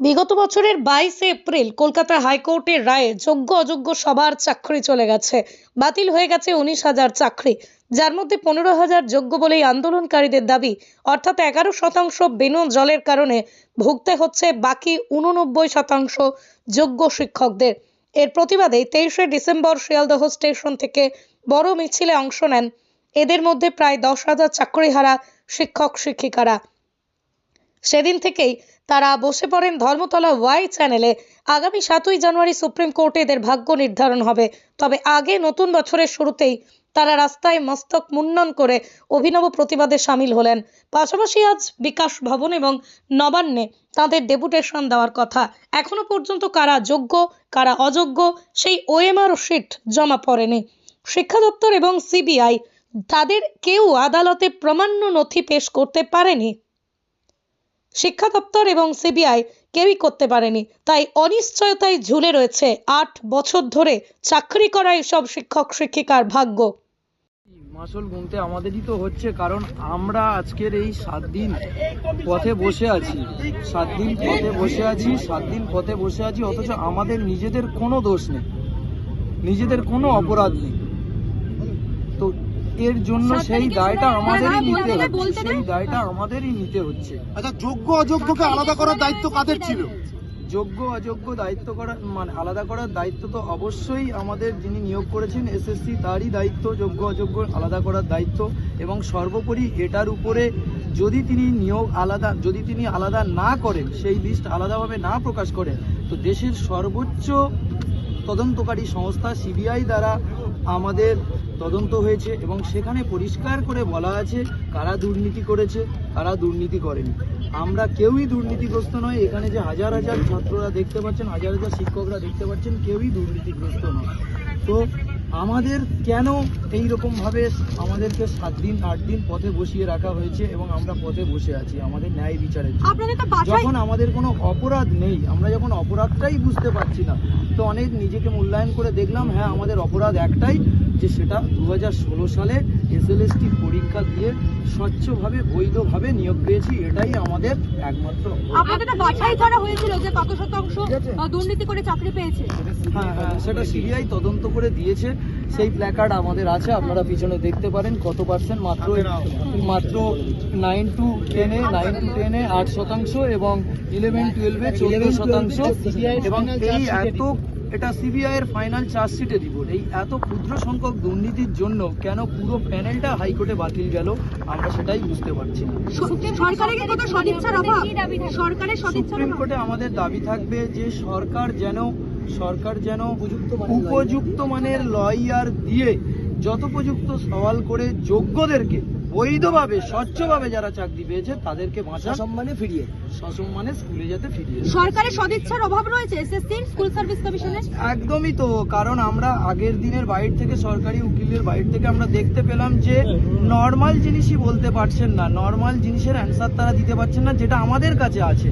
বিগত বছরের বাইশে এপ্রিল কলকাতা হাইকোর্টের রায়ে যোগ্য অযোগ্য সবার চাকরি চলে গেছে। বাতিল হয়ে গেছে উনিশ হাজার চাকরি। যার মধ্যে পনেরো হাজার যোগ্য বলেই আন্দোলনকারীদের দাবি। অর্থাৎ এগারো শতাংশ বিনা জলের কারণে ভুগতে হচ্ছে, বাকি উননব্বই শতাংশ যোগ্য শিক্ষকদের। এর প্রতিবাদে তেইশে ডিসেম্বর শিয়ালদহ স্টেশন থেকে বড় মিছিলে অংশ নেন। এদের মধ্যে প্রায় দশ হাজার চাকরিহারা শিক্ষক শিক্ষিকারা সেদিন থেকেই তারা বসে পড়েন ধর্মতলা ওয়াই চ্যানেলে। আগামী সাতই জানুয়ারি সুপ্রিম কোর্টে এদের ভাগ্য নির্ধারণ হবে। তবে আগে নতুন বছরের শুরুতেই তারা রাস্তায় মস্তক মুন্ডন করে অভিনব প্রতিবাদে সামিল হলেন। পাশাপাশি আজ বিকাশ ভবন এবং নবান্নে তাদের ডেপুটেশন দেওয়ার কথা। এখনও পর্যন্ত কারা যোগ্য, কারা অযোগ্য, সেই ওএমআর শিট জমা পড়েনি। শিক্ষা দপ্তর এবং সিবিআই তাদের কেউ আদালতে প্রমাণ্য নথি পেশ করতে পারেনি। শিক্ষা দপ্তর এবং সিবিআই কেউই করতে পারেনি। তাই অনিশ্চয়তায় ঝুলে রয়েছে আট বছর ধরে চাকরি করা এসব শিক্ষক, শিক্ষিকার ভাগ্য। মাসল গুনতে আমাদেরই তো হচ্ছে, কারণ আমরা আজকের এই সাত দিন পথে বসে আছি। সাত দিন পথে বসে আছি, সাত দিন পথে বসে আছি, অথচ আমাদের নিজেদের কোনো দোষ নেই। নিজেদের কোনো অপরাধ নেই। তো এর জন্য সেই দায়টা আমাদেরই নিতে হচ্ছে। সেই দায়টা আমাদেরই নিতে হচ্ছে। আচ্ছা যোগ্য অযোগ্যকে আলাদা করার দায়িত্ব কাদের ছিল? যোগ্য অযোগ্য দায়িত্ব করা মানে আলাদা করার দায়িত্ব তো অবশ্যই আমাদের যিনি নিয়োগ করেছেন এসএসসি তারই দায়িত্ব। যোগ্য অযোগ্য আলাদা করার দায়িত্ব। এবং সর্বোপরি এটার উপরে যদি তিনি নিয়োগ আলাদা যদি তিনি আলাদা না করেন সেই লিস্ট আলাদাভাবে না প্রকাশ করেন তো দেশের সর্বোচ্চ তদন্তকারী সংস্থা সিবিআই দ্বারা আমাদের তদন্ত হয়েছে এবং সেখানে পরিষ্কার করে বলা আছে কারা দুর্নীতি করেছে, কারা দুর্নীতি করেনি। আমরা কেউই দুর্নীতিগ্রস্ত নয়, এখানে যে হাজার হাজার ছাত্ররা দেখতে পাচ্ছেন, হাজার হাজার শিক্ষকরা দেখতে পাচ্ছেন, কেউই দুর্নীতিগ্রস্ত নয়। তো আমাদের কেন এই রকমভাবে আমাদেরকে সাত দিন আট দিন পথে বসিয়ে রাখা হয়েছে এবং আমরা পথে বসে আছি আমাদের ন্যায় বিচারের যখন আমাদের কোনো অপরাধ নেই আমরা যখন অপরাধটাই বুঝতে পারছি না তো অনেক নিজেকে মূল্যায়ন করে দেখলাম হ্যাঁ আমাদের অপরাধ একটাই যে সেটা দু হাজার ষোলো সালে এসএলএসটি পরীক্ষা দিয়ে স্বচ্ছভাবে বৈধভাবে নিয়োগ পেয়েছি এটাই আমাদের একমাত্র আপনাদের তো বাছাই করা হয়েছিল যে কত শতাংশ দুর্নীতি করে চাকরি পেয়েছে। হ্যাঁ হ্যাঁ সেটা সিবিআই তদন্ত করে দিয়েছে। সেই প্ল্যাকার্ড আমাদের আছে আপনারা পিছনে দেখতে পারেন কত পার্সেন্ট মাত্র মাত্র নাইন টু টেনে নাইন টু টেনে আট শতাংশ এবং ইলেভেন টুয়েলভে চোদ্দ শতাংশ। এবং এই এত এটা সিবিআই এর ফাইনাল চার্জশিটে রিপোর্ট এই এত ক্ষুদ্র সংখ্যক দুর্নীতির জন্য কেন পুরো প্যানেলটা হাইকোর্টে বাতিল গেল? আমরা সেটাই বুঝতে পারছি না। সুপ্রিম কোর্টে আমাদের দাবি থাকবে যে সরকার যেন সরকার যেন উপযুক্ত মানের লয়ার দিয়ে যথোপযুক্ত সওয়াল করে যোগ্যদেরকে বৈধভাবে স্বচ্ছভাবে যারা চাকরি পেয়েছে তাদেরকে বাঁচা সম্মানে ফিরিয়ে সসম্মানে স্কুলে যেতে ফিরিয়ে সরকারের সদিচ্ছার অভাব রয়েছে এসএসসি স্কুল সার্ভিস কমিশনের? একদমই তো কারণ আমরা আগের দিনের বাইর থেকে সরকারি উকিলের বাইর থেকে আমরা দেখতে পেলাম যে নর্মাল জিনিসই বলতে পারছেন না। নর্মাল জিনিসের অ্যান্সার তারা দিতে পারছেন না যেটা আমাদের কাছে আছে।